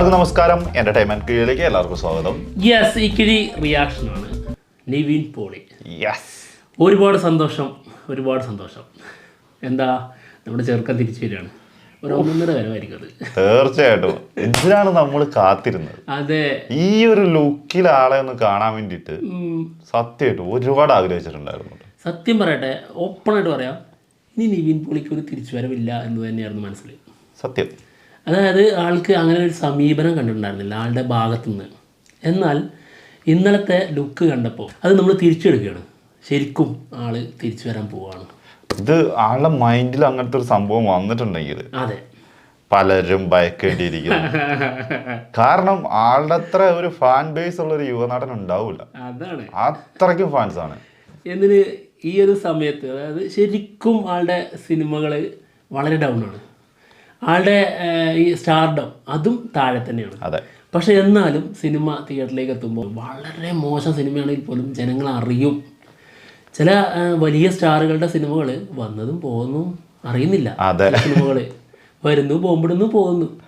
എല്ലാവർക്കും നമസ്കാരം. എന്റർടൈൻമെന്റ് കീഴിലേക്ക് എല്ലാവർക്കും സ്വാഗതം. യെസ് ഇക്കിഴി റിയാക്ഷനാണ് നിവിൻ പോളി. യെസ് ഒരുപാട് സന്തോഷം ഒരുപാട് സന്തോഷം. എന്താ നമ്മുടെ ചെറുക്കൻ തിരിച്ചു വരികയാണ്. ഒരു ഒന്നൊന്നര വരവായിരിക്കും അത്. തീർച്ചയായിട്ടും. ഇതിനാണ് നമ്മൾ കാത്തിരുന്നത്? അതെ. ഈ ഒരു ലുക്കിൽ ആളെ ഒന്ന് കാണാൻ വേണ്ടിയിട്ട് സത്യമായിട്ട് ഒരുപാട് ആഗ്രഹിച്ചിട്ടുണ്ടായിരുന്നു. സത്യം പറയട്ടെ ഓപ്പണായിട്ട് പറയാം. ഇനി നിവിൻ പോളിക്ക് ഒരു തിരിച്ചു വരവില്ല എന്ന് തന്നെയായിരുന്നു മനസ്സിൽ. സത്യം. അതായത് ആൾക്ക് അങ്ങനെ ഒരു സമീപനം കണ്ടിട്ടുണ്ടായിരുന്നില്ല ആളുടെ ഭാഗത്തുനിന്ന്. എന്നാൽ ഇന്നലത്തെ ലുക്ക് കണ്ടപ്പോൾ അത് നമ്മൾ തിരിച്ചെടുക്കുകയാണ്. ശരിക്കും ആൾ തിരിച്ചു വരാൻ പോവാണ്. ഇത് ആളുടെ മൈൻഡിൽ അങ്ങനത്തെ ഒരു സംഭവം വന്നിട്ടുണ്ടെങ്കിൽ അതെ. പലരും ഭയക്കേണ്ടിയിരിക്കുന്നു കാരണം ആളുടെ അത്ര ഒരു ഫാൻ ബേസ് ഉള്ള ഒരു യുവനടൻ ഉണ്ടാവില്ല അതാണ്. അത്രയ്ക്കും ഫാൻസ് ആണ്. എന്തിന് ഈ ഒരു സമയത്ത് അതായത് ശരിക്കും ആളുടെ സിനിമകൾ വളരെ ഡൗൺ ആണ്. ആളുടെ ഈ സ്റ്റാർഡം അതും താഴെ തന്നെയാണ്. അതെ. പക്ഷെ എന്നാലും സിനിമ തിയേറ്ററിലേക്ക് എത്തുമ്പോൾ വളരെ മോശം സിനിമയാണെങ്കിൽ പോലും ജനങ്ങൾ അറിയും. ചില വലിയ സ്റ്റാറുകളുടെ സിനിമകൾ വന്നതും പോകുന്നതും അറിയുന്നില്ല. സിനിമകൾ വരുന്നു ബോംബിടുന്നു പോകുന്നു.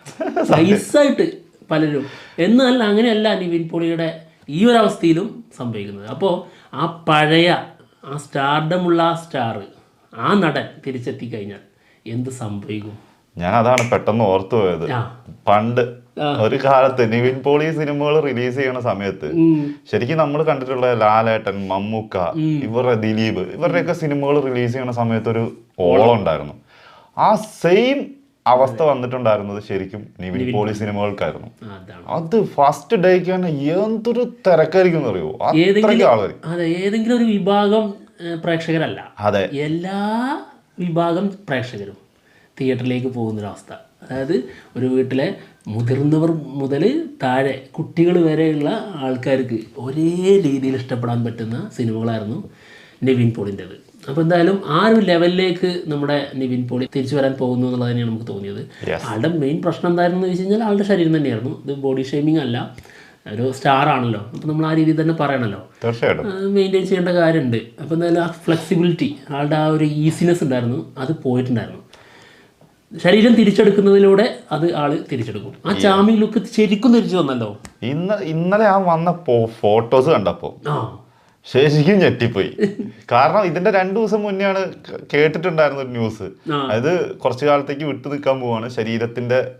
സൈസായിട്ട് പലരും. എന്നാൽ അങ്ങനെയല്ല നിവിൻ പോളിയുടെ ഈ ഒരു അവസ്ഥയിലും സംഭവിക്കുന്നത്. അപ്പോൾ ആ പഴയ ആ സ്റ്റാർഡമുള്ള ആ സ്റ്റാർ ആ നടൻ തിരിച്ചെത്തി കഴിഞ്ഞാൽ എന്ത് സംഭവിക്കും? ഞാൻ അതാണ് പെട്ടെന്ന് ഓർത്തു പോയത്. പണ്ട് ഒരു കാലത്ത് നിവിൻ പോളി സിനിമകൾ റിലീസ് ചെയ്യണ സമയത്ത് ശരിക്കും നമ്മൾ കണ്ടിട്ടുള്ള ലാലേട്ടൻ മമ്മൂക്ക ഇവരുടെ ദിലീപ് ഇവരുടെയൊക്കെ സിനിമകൾ റിലീസ് ചെയ്യണ സമയത്ത് ഒരു ഓളം ഉണ്ടായിരുന്നു. ആ സെയിം അവസ്ഥ വന്നിട്ടുണ്ടായിരുന്നത് ശരിക്കും നിവിൻ പോളി സിനിമകൾക്കായിരുന്നു. അത് ഫസ്റ്റ് ഡേക്ക് തന്നെ എന്തൊരു തിരക്കായിരിക്കും അറിയോ അത്രയ്ക്ക് അതെ ഏതെങ്കിലും ഒരു വിഭാഗം പ്രേക്ഷകരല്ല. അതെ. എല്ലാ വിഭാഗം പ്രേക്ഷകരും. തിയേറ്ററിലേക്ക് പോകുന്നൊരവസ്ഥ. അതായത് ഒരു വീട്ടിലെ മുതിർന്നവർ മുതൽ താഴെ കുട്ടികൾ വരെയുള്ള ആൾക്കാർക്ക് ഒരേ രീതിയിൽ ഇഷ്ടപ്പെടാൻ പറ്റുന്ന സിനിമകളായിരുന്നു നിവിൻ പോളിന്റെത്. അപ്പോൾ എന്തായാലും ആ ഒരു ലെവലിലേക്ക് നമ്മുടെ നിവിൻ പോളി തിരിച്ചു വരാൻ പോകുന്നു എന്നുള്ളത് തന്നെയാണ് നമുക്ക് തോന്നിയത്. ആളുടെ മെയിൻ പ്രശ്നം എന്തായിരുന്നു എന്ന് വെച്ച് കഴിഞ്ഞാൽ ആളുടെ ശരീരം തന്നെയായിരുന്നു. ഇത് ബോഡി ഷേമിംഗ് അല്ല. ഒരു സ്റ്റാർ ആണല്ലോ. അപ്പം നമ്മൾ ആ രീതിയിൽ തന്നെ പറയണല്ലോ. തീർച്ചയായിട്ടും. മെയിന്റെയിൻ ചെയ്യേണ്ട കാര്യമുണ്ട്. അപ്പോൾ എന്തായാലും ആ ഫ്ലെക്സിബിലിറ്റി ആളുടെ ആ ഒരു ഈസിനെസ് ഉണ്ടായിരുന്നു. അത് പോയിട്ടുണ്ടായിരുന്നു. ശരീരം തിരിച്ചെടുക്കുന്നതിലൂടെ അത് ആൾ തിരിച്ചെടുക്കും. ആ ചാമി ലുക്ക് ശരിക്കും തിരിച്ചു തന്നല്ലോ. ഇന്ന് ഇന്നലെ ആ വന്ന ഫോട്ടോസ് കണ്ടപ്പോ ആ. ശരിക്കും ഞെട്ടിപ്പോയി. കാരണം ഇതിന്റെ രണ്ടു ദിവസം മുന്നെയാണ് കേട്ടിട്ടുണ്ടായിരുന്ന ഒരു ന്യൂസ്. അതായത് കുറച്ചു കാലത്തേക്ക് വിട്ടു നിൽക്കാൻ പോവാണ് ശരീരത്തിന്റെ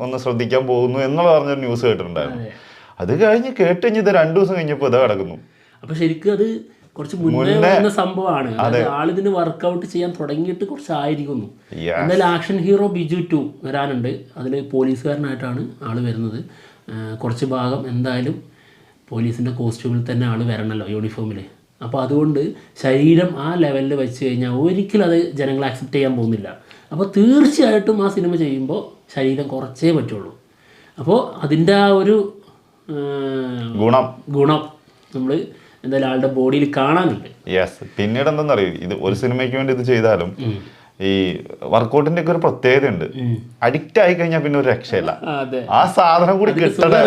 ഒന്ന് ശ്രദ്ധിക്കാൻ പോകുന്നു എന്നുള്ള പറഞ്ഞൊരു ന്യൂസ് കേട്ടിട്ടുണ്ടായിരുന്നു. അതെ. അത് കഴിഞ്ഞ് കേട്ട് കഴിഞ്ഞ് ഇത് രണ്ടു ദിവസം കഴിഞ്ഞപ്പോൾ ഇതാ കിടക്കുന്നു. അപ്പൊ ശരിക്കും അത് കുറച്ച് മുന്നേ വരുന്ന സംഭവമാണ്. ആളിതിന് വർക്കൗട്ട് ചെയ്യാൻ തുടങ്ങിയിട്ട് കുറച്ചായിരിക്കുന്നു. എന്നാൽ ആക്ഷൻ ഹീറോ ബിജു ടു വരാനുണ്ട്. അതിൽ പോലീസുകാരനായിട്ടാണ് ആൾ വരുന്നത്. കുറച്ച് ഭാഗം എന്തായാലും പോലീസിന്റെ കോസ്റ്റ്യൂമിൽ തന്നെ ആൾ വരണല്ലോ യൂണിഫോമിൽ അപ്പോൾ അതുകൊണ്ട് ശരീരം ആ ലെവലിൽ വെച്ച് കഴിഞ്ഞാൽ ഒരിക്കലും അത് ജനങ്ങൾ അക്സെപ്റ്റ് ചെയ്യാൻ പോകുന്നില്ല. അപ്പോൾ തീർച്ചയായിട്ടും ആ സിനിമ ചെയ്യുമ്പോൾ ശരീരം കുറച്ചേ പറ്റുള്ളൂ. അപ്പോൾ അതിന്റെ ആ ഒരു ഗുണം. ഗുണം നമ്മൾ എന്തായാലും ആളുടെ ബോഡിയിൽ കാണാനുണ്ട്. യെസ് പിന്നീട് എന്തെന്നറിയോ? ഇത് ഒരു സിനിമയ്ക്ക് വേണ്ടി ഇത് ചെയ്താലും ഈ വർക്കൗട്ടിന്റെ ഒക്കെ ഒരു പ്രത്യേകത ഉണ്ട് അഡിക്റ്റ് ആയി കഴിഞ്ഞാൽ പിന്നെ ഒരു രക്ഷയില്ല. ആ സാധനം കൂടി കിട്ടട്ടെ.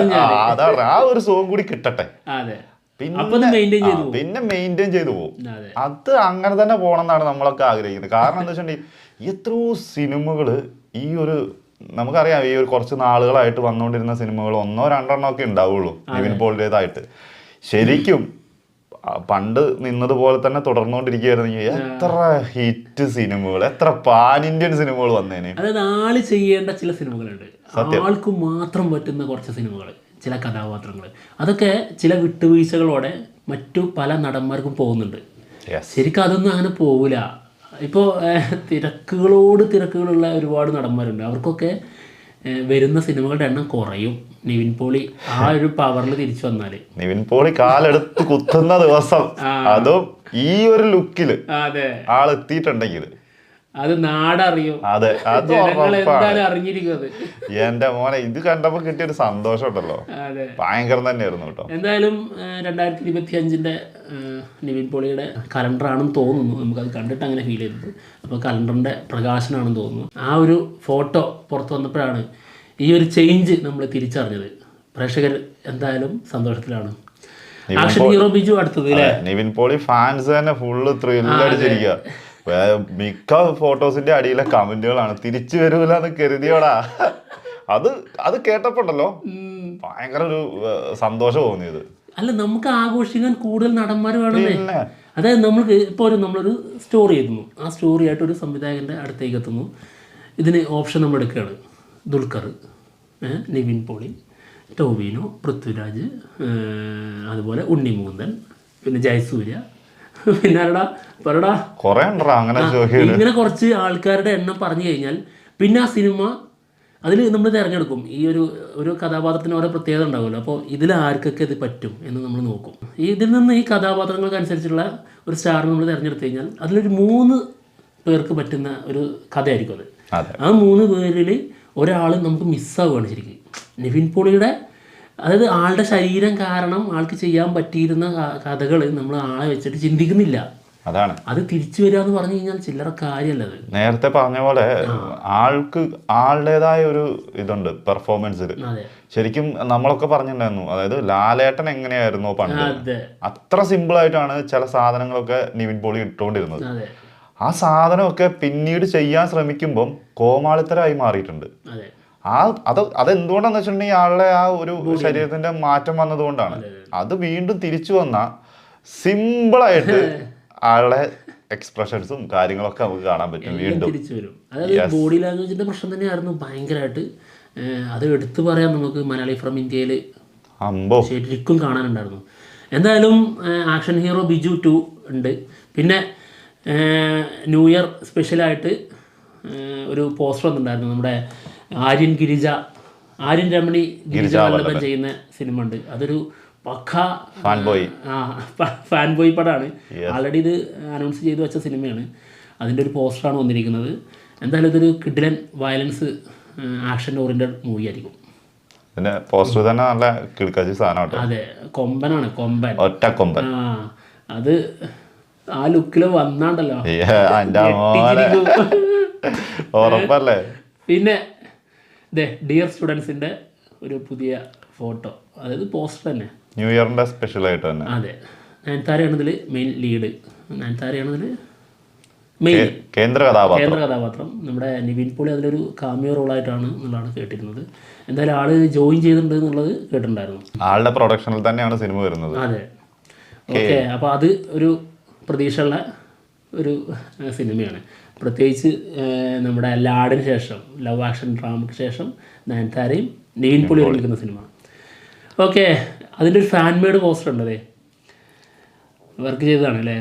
അതാണ്. ആ ഒരു സുഖം കൂടി കിട്ടട്ടെ. പിന്നെ പിന്നെ മെയിന്റെയിൻ ചെയ്തു പോകും. അതെ. അങ്ങനെ തന്നെ പോകണം എന്നാണ് നമ്മളൊക്കെ ആഗ്രഹിക്കുന്നത്. കാരണം എന്താ വെച്ചിട്ടുണ്ടെങ്കിൽ എത്രയോ സിനിമകൾ ഈ ഒരു നമുക്കറിയാം ഈ ഒരു കുറച്ച് നാളുകളായിട്ട് വന്നുകൊണ്ടിരുന്ന സിനിമകൾ ഒന്നോ രണ്ടെണ്ണോ ഒക്കെ ഉണ്ടാവുള്ളൂ നിവിൻ പോളിന്റെതായിട്ട് ശരിക്കും പണ്ട് നിന്നതുപോലെ തന്നെ തുടർന്നുകൊണ്ടിരിക്കുകയായിരുന്നെങ്കിൽ എത്ര ഹിറ്റ് സിനിമകൾ എത്ര പാൻ ഇന്ത്യൻ സിനിമകൾ വന്നേനെ. അതായത് ആൾ ചെയ്യേണ്ട ചില സിനിമകളുണ്ട്. ആൾക്ക് മാത്രം പറ്റുന്ന കുറച്ച് സിനിമകൾ ചില കഥാപാത്രങ്ങൾ. അതൊക്കെ ചില വിട്ടുവീഴ്ചകളോടെ മറ്റു പല നടന്മാർക്കും പോകുന്നുണ്ട്. ശരിക്കും അതൊന്നും അങ്ങനെ പോവില്ല. ഇപ്പോൾ തിരക്കുകളോട് തിരക്കുകളുള്ള ഒരുപാട് നടന്മാരുണ്ട്. അവർക്കൊക്കെ വരുന്ന സിനിമകളുടെ എണ്ണം കുറയും. നിവിൻ പോളി ആ ഒരു പവറിൽ തിരിച്ചു വന്നാൽ നിവിൻ പോളി കാലെടുത്ത് കുത്തുന്ന ദിവസം അതും ഈ ഒരു ആൾ എത്തിയിട്ടുണ്ടെങ്കിൽ അത് നാടറിയും. അതെ അത് എന്റെ മോനെ ഇത് കണ്ടപ്പോ കിട്ടിയ ഒരു സന്തോഷം ഉണ്ടല്ലോ ഭയങ്കരം തന്നെയായിരുന്നു കേട്ടോ. എന്തായാലും രണ്ടായിരത്തി ഇരുപത്തി അഞ്ചിന്റെ നിവിൻ പോളിയുടെ കലണ്ടറാണെന്ന് തോന്നുന്നു. നമുക്കത് കണ്ടിട്ട് അങ്ങനെ ഫീൽ ചെയ്തത് അപ്പോൾ കലണ്ടറിന്റെ പ്രകാശനാണെന്ന് തോന്നുന്നു. ആ ഒരു ഫോട്ടോ പുറത്തു വന്നപ്പോഴാണ് ഈ ഒരു ചേഞ്ച് നമ്മൾ തിരിച്ചറിഞ്ഞത്. പ്രേക്ഷകർ എന്തായാലും സന്തോഷത്തിലാണ്. ആക്ഷൻ ഹീറോ ബിജു അടുത്തത് നിവിൻ പോളി ഫാൻസ് തന്നെ ഫുള്ള് ത്രില്ലടിച്ചിരിക്കുക മിക്ക ഫോട്ടോസിന്റെ അടിയിലെ കമന്റുകളാണ് തിരിച്ചു വരൂല എന്ന് കരുതിയോടാ. അത് അത് കേട്ടപ്പോണ്ടല്ലോ? ഭയങ്കര ഒരു സന്തോഷം തോന്നിയത്. അല്ല നമുക്ക് ആഘോഷിക്കാൻ കൂടുതൽ നടന്മാർ പിന്നെ. അതായത് നമ്മൾക്ക് ഇപ്പോൾ ഒരു നമ്മളൊരു സ്റ്റോറി എഴുതുന്നു ആ സ്റ്റോറി ആയിട്ട് ഒരു സംവിധായകന്റെ അടുത്തേക്ക് എത്തുന്നു. ഇതിന് ഓപ്ഷൻ നമ്മൾ എടുക്കുകയാണ്. ദുൽഖർ നിവിൻ പോളി ടോവിനോ പൃഥ്വിരാജ് അതുപോലെ ഉണ്ണി ഉണ്ണിമൂന്തൻ പിന്നെ ജയസൂര്യ പിന്നെ ആരടാ പറടാ. കൊറേ അങ്ങനെ ഇങ്ങനെ കുറച്ച് ആൾക്കാരുടെ എണ്ണം പറഞ്ഞു കഴിഞ്ഞാൽ പിന്നെ ആ സിനിമ അതിൽ നമ്മൾ തിരഞ്ഞെടുക്കും. ഈ ഒരു ഒരു കഥാപാത്രത്തിന് ഓരോ പ്രത്യേകത ഉണ്ടാവുമല്ലോ. അപ്പോൾ ഇതിൽ ആർക്കൊക്കെ ഇത് പറ്റും എന്ന് നമ്മൾ നോക്കും. ഇതിൽ നിന്ന് ഈ കഥാപാത്രങ്ങൾക്ക് അനുസരിച്ചുള്ള ഒരു സ്റ്റാർ നമ്മൾ തിരഞ്ഞെടുത്തു കഴിഞ്ഞാൽ അതിലൊരു മൂന്ന് പേർക്ക് പറ്റുന്ന ഒരു കഥയായിരിക്കും അത്. ആ മൂന്ന് പേരിൽ ഒരാൾ നമുക്ക് മിസ്സാവുകയാണ് ശരിക്കും. നിവിൻ പോളിയുടെ അതായത് ആളുടെ ശരീരം കാരണം ആൾക്ക് ചെയ്യാൻ പറ്റിയിരുന്ന കഥകൾ നമ്മൾ ആളെ വെച്ചിട്ട് ചിന്തിക്കുന്നില്ല. അതാണ്. അത് തിരിച്ചു വരിക എന്ന് പറഞ്ഞു കഴിഞ്ഞാൽ ചില്ലറ കാര്യമല്ല നേരത്തെ പറഞ്ഞ പോലെ ആൾക്ക് ആളുടേതായ ഒരു ഇതുണ്ട് പെർഫോമൻസിൽ ശരിക്കും നമ്മളൊക്കെ പറഞ്ഞിട്ടുണ്ടായിരുന്നു. അതായത് ലാലേട്ടൻ എങ്ങനെയായിരുന്നു പണ്ട്? അതെ. അത്ര സിമ്പിൾ ആയിട്ടാണ് ചില സാധനങ്ങളൊക്കെ നിവിൻ പോളി ഇട്ടുകൊണ്ടിരുന്നത്. ആ സാധനമൊക്കെ പിന്നീട് ചെയ്യാൻ ശ്രമിക്കുമ്പം കോമാളിത്തരായി മാറിയിട്ടുണ്ട്. ആ അത് അതെന്തുകൊണ്ടാന്ന് വെച്ചിട്ടുണ്ടെങ്കിൽ ആളുടെ ആ ഒരു ശരീരത്തിന്റെ മാറ്റം വന്നതുകൊണ്ടാണ്. അത് വീണ്ടും തിരിച്ചു വന്ന സിമ്പിളായിട്ട് ആളുടെ എക്സ്പ്രഷൻസും കാര്യങ്ങളൊക്കെ നമുക്ക് കാണാൻ പറ്റും വീണ്ടും. തിരിച്ചു വരും. അതായത് ബോഡി ലാംഗ്വേജിന്റെ പ്രശ്നം തന്നെയായിരുന്നു ഭയങ്കരമായിട്ട്. അത് എടുത്തു പറയാം നമുക്ക് മലയാളി ഫ്രം ഇന്ത്യയിൽ അമ്പോ. ശരിക്കും കാണാനുണ്ടായിരുന്നു. എന്തായാലും ആക്ഷൻ ഹീറോ ബിജു ടു ഉണ്ട്. പിന്നെ ന്യൂ ഇയർ സ്പെഷ്യലായിട്ട് ഒരു പോസ്റ്റർ വന്നിട്ടുണ്ടായിരുന്നു നമ്മുടെ ആര്യൻ ഗിരിജ ആര്യൻ രമണി ഗിരിജ വല്ലഭൻ ചെയ്യുന്ന സിനിമ ഉണ്ട് അതൊരു പക്ക ഫാൻ ബോയ് ആ ഫാൻ ബോയ് പടമാണ് ആൾറെഡി ഇത് അനൗൺസ് ചെയ്തു വെച്ച സിനിമയാണ്. അതിന്റെ ഒരു പോസ്റ്ററാണ് വന്നിരിക്കുന്നത്. എന്തായാലും ഇതൊരു കിഡിലൻ വയലൻസ് ആക്ഷൻ ഓറിയന്റഡ് മൂവി ആയിരിക്കും. പിന്നെ പോസ്റ്റർ തന്നെ നല്ല കിടക്കാച്ചി സാധനം കേട്ടോ അതെ കൊമ്പനാണ് കൊമ്പൻ. ഒറ്റ കൊമ്പൻ. ആ അത് ആ ലുക്കിൽ വന്നാണ്ടല്ലോ. ഉറപ്പല്ലേ? പിന്നെ ദേ ഡിയർ സ്റ്റുഡൻസിന്റെ ഒരു പുതിയ ഫോട്ടോ. അതായത് പോസ്റ്റർ തന്നെ. ന്യൂ ഇയറിന്റെ സ്പെഷ്യൽ ആയിട്ട് തന്നെ. അതെ. നയൻതാരയാണ് ഇതിൽ മെയിൻ ലീഡ് നയൻതാരയാണ് ഇതിൽ മെയിൻ കേന്ദ്ര കഥാപാത്രം. കേന്ദ്ര കഥാപാത്രം. നമ്മുടെ നിവിൻ പോളി അതിലൊരു കാമിയോ റോളായിട്ടാണ് എന്നുള്ളതാണ് കേട്ടിരുന്നത്. എന്തായാലും ആൾ ജോയിൻ ചെയ്തിട്ടുണ്ട് എന്നുള്ളത് കേട്ടിട്ടുണ്ടായിരുന്നു. ആളുടെ പ്രൊഡക്ഷനിൽ തന്നെയാണ് സിനിമ വരുന്നത്. അതെ. ഓക്കെ അപ്പോൾ അത് ഒരു പ്രതീക്ഷയുള്ള ഒരു സിനിമയാണ് പ്രത്യേകിച്ച് നമ്മുടെ ലാഡിന് ശേഷം ലവ് ആക്ഷൻ ഡ്രാമയ്ക്ക് ശേഷം നയൻതാരയും നിവിൻ പോളി കളിക്കുന്ന സിനിമ. ഓക്കെ അതിന്റെ ഒരു ഫാൻ മെയ്ഡ് പോസ്റ്റർ ഉണ്ട് അതേ വർക്ക് ചെയ്തതാണ് അല്ലേ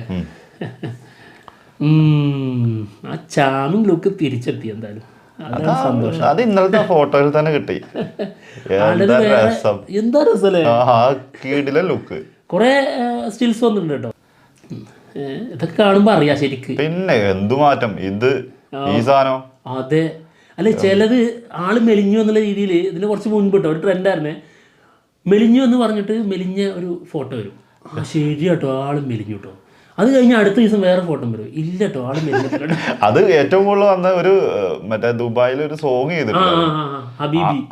ആ ചാമിങ് ലുക്ക് തിരിച്ചെത്തി എന്തായാലും. അത് ഇന്നലത്തെ ഫോട്ടോയിൽ തന്നെ കിട്ടി. എന്താ രസം? എന്താ രസല്ലേ ആ കീടിലെ ലുക്ക് കുറേ സ്റ്റിൽസ് വന്നിട്ടുണ്ട് കേട്ടോ. ഇതൊക്കെ കാണുമ്പോൾ അറിയാം ശരിക്ക്. പിന്നെ എന്തു മാറ്റം? ഇത് ഈ സാധനം. അതെ. അല്ലെ ചിലത് ആൾ മെലിഞ്ഞു എന്നുള്ള രീതിയിൽ ഇതിന് കുറച്ച് മുൻപ് കേട്ടോ ഒരു ട്രെൻഡായിരുന്നേ. മെലിഞ്ഞു എന്ന് പറഞ്ഞിട്ട് മെലിഞ്ഞ ഒരു ഫോട്ടോ വരും. ആ ശരി കേട്ടോ ആൾ മെലിഞ്ഞു കേട്ടോ അത് കഴിഞ്ഞ അടുത്ത ദിവസം വേറെ ഫോട്ടോ വരും. ഇല്ല കേട്ടോ ആൾ മെലിഞ്ഞിട്ടില്ല അത് ഏറ്റവും കൂടുതൽ വന്ന ഒരു മറ്റേ ദുബായിൽ ഒരു സോങ് ചെയ്തിട്ടുണ്ട്.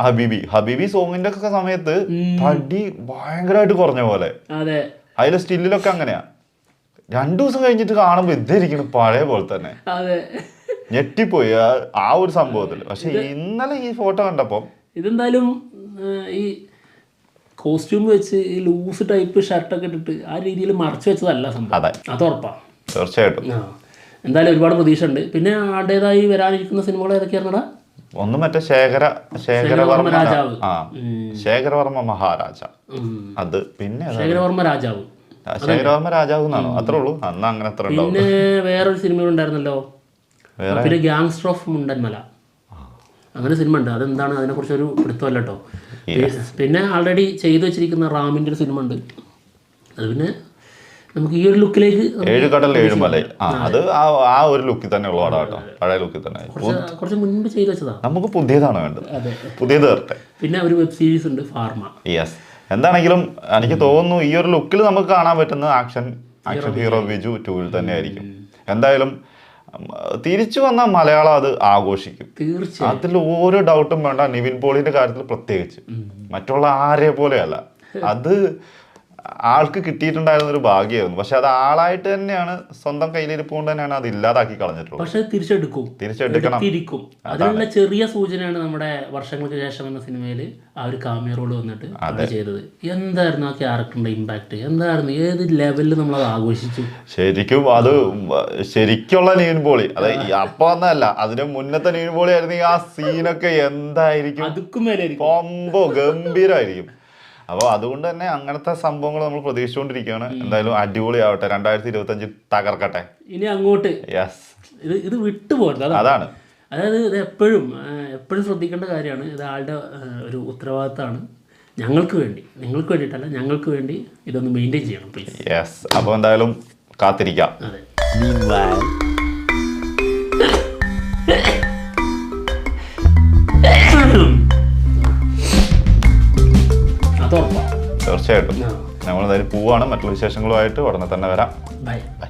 ഹബീബി. ഹബീബി. സോങ്ങിന്റെ ഒക്കെ സമയത്ത് തടി ഭയങ്കരമായിട്ട് കുറഞ്ഞ പോലെ. അതെ. അതിലെ സ്റ്റില്ലിലൊക്കെ അങ്ങനെയാ. രണ്ടു ദിവസം കഴിഞ്ഞിട്ട് കാണുമ്പോ ഇതായിരിക്കണം പഴയ പോലെ തന്നെ. ഞെട്ടിപ്പോയി. ആ- ഒരു സംഭവത്തിൽ. പക്ഷെ ഇന്നലെ ഈ ഫോട്ടോ കണ്ടപ്പോ ഇതെന്തായാലും ഈ കോസ്റ്റ്യൂം വെച്ച് ഈ ലൂസ് ടൈപ്പ് ഷർട്ട് ഒക്കെ ഇട്ടിട്ട് ആ രീതിയിൽ മറച്ചു വെച്ചതല്ല സംഭവം. അതെ. ഉറപ്പാണ് തീർച്ചയായിട്ടും. എന്തായാലും ഒരുപാട് പ്രതീക്ഷ ഉണ്ട് പിന്നെ ആടേതായി വരാനിരിക്കുന്ന സിനിമകൾ ഏതൊക്കെയാണ് ഒന്ന് മറ്റേ ശേഖര ശേഖരവർമ്മ രാജാവ്. ശേഖരവർമ്മ മഹാരാജ. അത് പിന്നെ? ശേഖരവർമ്മ രാജാവ്. ആ, ശേഖരവർമ്മ രാജാവ് എന്നാണോ? അത്രേ ഉള്ളൂ. അന്ന് അങ്ങനെ അത്ര പിന്നെ വേറൊരു സിനിമ ഉണ്ടായിരുന്നല്ലോ? പിന്നെ ഗ്യാങ്സ്റ്റർ ഓഫ് മുണ്ടൻമല അങ്ങനെ സിനിമ ഉണ്ട്. അതെന്താണ് അതിനെക്കുറിച്ച് ഒരു പിടുത്തമല്ല കേട്ടോ. പിന്നെ ആൾറെഡി ചെയ്തു വെച്ചിരിക്കുന്ന റാമിന്റെ ഒരു സിനിമ ഉണ്ട്. അത് പിന്നെ നമുക്ക് ഈ ഒരു ലുക്കിലേക്ക് ഏഴ് കടൽ ഏഴ് മല. അത് ആ ഒരു ലുക്കിൽ തന്നെ ഉള്ള പടം കേട്ടോ. പഴയ ലുക്കിൽ തന്നെ. കുറച്ച് മുൻപ് ചെയ്തു വെച്ചതാണ് നമുക്ക് പുതിയതാണ് വേണ്ടത്. പുതിയത് പിന്നെ ഒരു വെബ് സീരീസ് ഉണ്ട് ഫാർമ യെസ് എന്താണെങ്കിലും എനിക്ക് തോന്നുന്നു ഈ ഒരു ലുക്കിൽ നമുക്ക് കാണാൻ പറ്റുന്ന ആക്ഷൻ ആക്ഷൻ ഹീറോ വിജു ടൂവിൽ തന്നെ ആയിരിക്കും. എന്തായാലും തിരിച്ചു വന്ന മലയാളം അത് ആഘോഷിക്കും. അതിൽ ഓരോ ഡൗട്ടും വേണ്ട. നിവിൻ പോളിന്റെ കാര്യത്തിൽ പ്രത്യേകിച്ച്. മറ്റുള്ള ആരെ പോലെയല്ല. അത് ആൾക്ക് കിട്ടിയിട്ടുണ്ടായിരുന്ന ഒരു ഭാഗ്യമായിരുന്നു. പക്ഷെ അത് ആളായിട്ട് തന്നെയാണ് സ്വന്തം കയ്യിലിരിപ്പ് കൊണ്ട് തന്നെയാണ് അത് ഇല്ലാതാക്കി കളഞ്ഞിട്ടുള്ളത്. പക്ഷെ തിരിച്ചെടുക്കും. തിരിച്ചെടുക്കണം. അതിനുള്ള ചെറിയ സൂചനയാണ് നമ്മുടെ വർഷങ്ങൾക്ക് ശേഷം എന്ന സിനിമയിൽ ആ ഒരു കാമിയ റോൾ വന്നിട്ട് ചെയ്തത്. എന്തായിരുന്നു ആ ക്യാരക്ടറിന്റെ ഇമ്പാക്ട് എന്തായിരുന്നു? ഏത് ലെവലിൽ നമ്മൾ അത് ആഘോഷിച്ചു? ശരിക്കും അത് ശരിക്കുള്ള നീൻ പോളി. അത് അപ്പൊ ഒന്നല്ല അതിന് മുന്നത്തെ നീൻ പോളി ആയിരുന്നു ആ സീനൊക്കെ എന്തായിരിക്കും. കൊമ്പോ ഗംഭീരമായിരിക്കും അപ്പോൾ അതുകൊണ്ട് തന്നെ അങ്ങനത്തെ സംഭവങ്ങൾ നമ്മൾ പ്രതീക്ഷിച്ചുകൊണ്ടിരിക്കുകയാണ്. എന്തായാലും അടിപൊളിയാവട്ടെ. രണ്ടായിരത്തി ഇരുപത്തി അഞ്ച് തകർക്കട്ടെ. ഇനി അങ്ങോട്ട്. യെസ് ഇത് ഇത് വിട്ടുപോകരുത് അതാണ്. അതാണ്. അതായത് ഇത് എപ്പോഴും എപ്പോഴും ശ്രദ്ധിക്കേണ്ട കാര്യമാണ്. ഇത് ആളുടെ ഒരു ഉത്തരവാദിത്തമാണ്. ഞങ്ങൾക്ക് വേണ്ടി നിങ്ങൾക്ക് വേണ്ടിയിട്ടല്ല ഞങ്ങൾക്ക് വേണ്ടി ഇതൊന്ന് മെയിന്റെയിൻ ചെയ്യണം പ്ലീസ് യെസ് അപ്പോൾ എന്തായാലും കാത്തിരിക്കാം. അതെ. തീർച്ചയായിട്ടും. നമ്മൾ എന്തായാലും പോവാണ്. മറ്റുള്ള വിശേഷങ്ങളുമായിട്ട് ഉടനെ തന്നെ വരാം. Bye bye